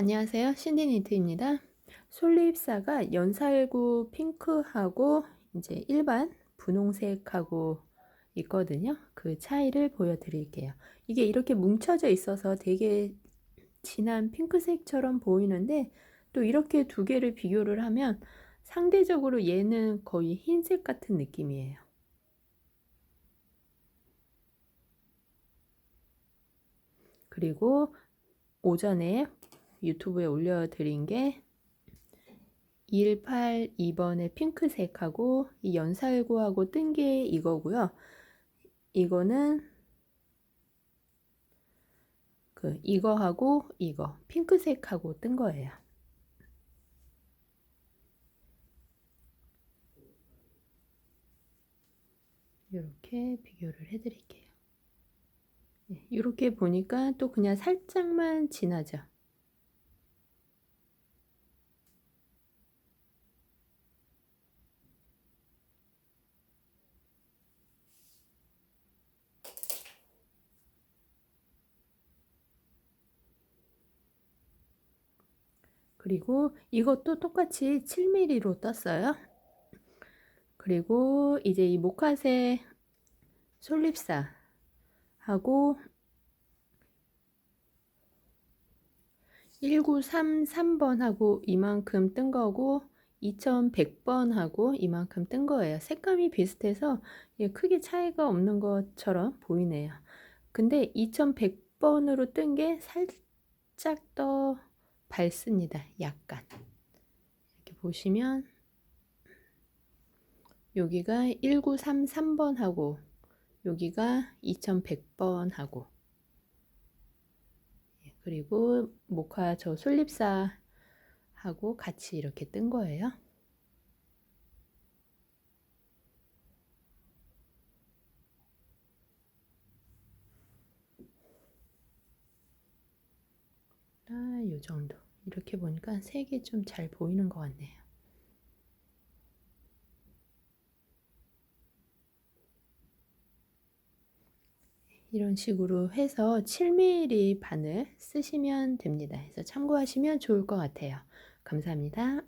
안녕하세요. 신디니트입니다. 솔잎사가 연살구 핑크하고 이제 일반 분홍색하고 있거든요. 그 차이를 보여드릴게요. 이게 이렇게 뭉쳐져 있어서 되게 진한 핑크색처럼 보이는데 또 이렇게 두 개를 비교를 하면 상대적으로 얘는 거의 흰색 같은 느낌이에요. 그리고 오전에 유튜브에 올려드린 게 182번의 핑크색하고 이 연살구하고 뜬 게 이거고요. 이거는 그 이거하고 이거 핑크색하고 뜬 거예요. 이렇게 비교를 해드릴게요. 이렇게 보니까 또 그냥 살짝만 진하죠. 그리고 이것도 똑같이 7mm로 떴어요. 그리고 이제 이 모카세 솔립사 하고 1933번 하고 이만큼 뜬 거고 2100번 하고 이만큼 뜬 거예요. 색감이 비슷해서 크게 차이가 없는 것처럼 보이네요. 근데 2100번으로 뜬 게 살짝 더 밝습니다. 약간. 이렇게 보시면 여기가 1933번하고 여기가 2100번하고 예, 그리고 모카 저 솔잎사하고 같이 이렇게 뜬 거예요. 아, 요 정도. 이렇게 보니까 색이 좀 잘 보이는 것 같네요. 이런 식으로 해서 7mm 바늘 쓰시면 됩니다. 그래서 참고하시면 좋을 것 같아요. 감사합니다.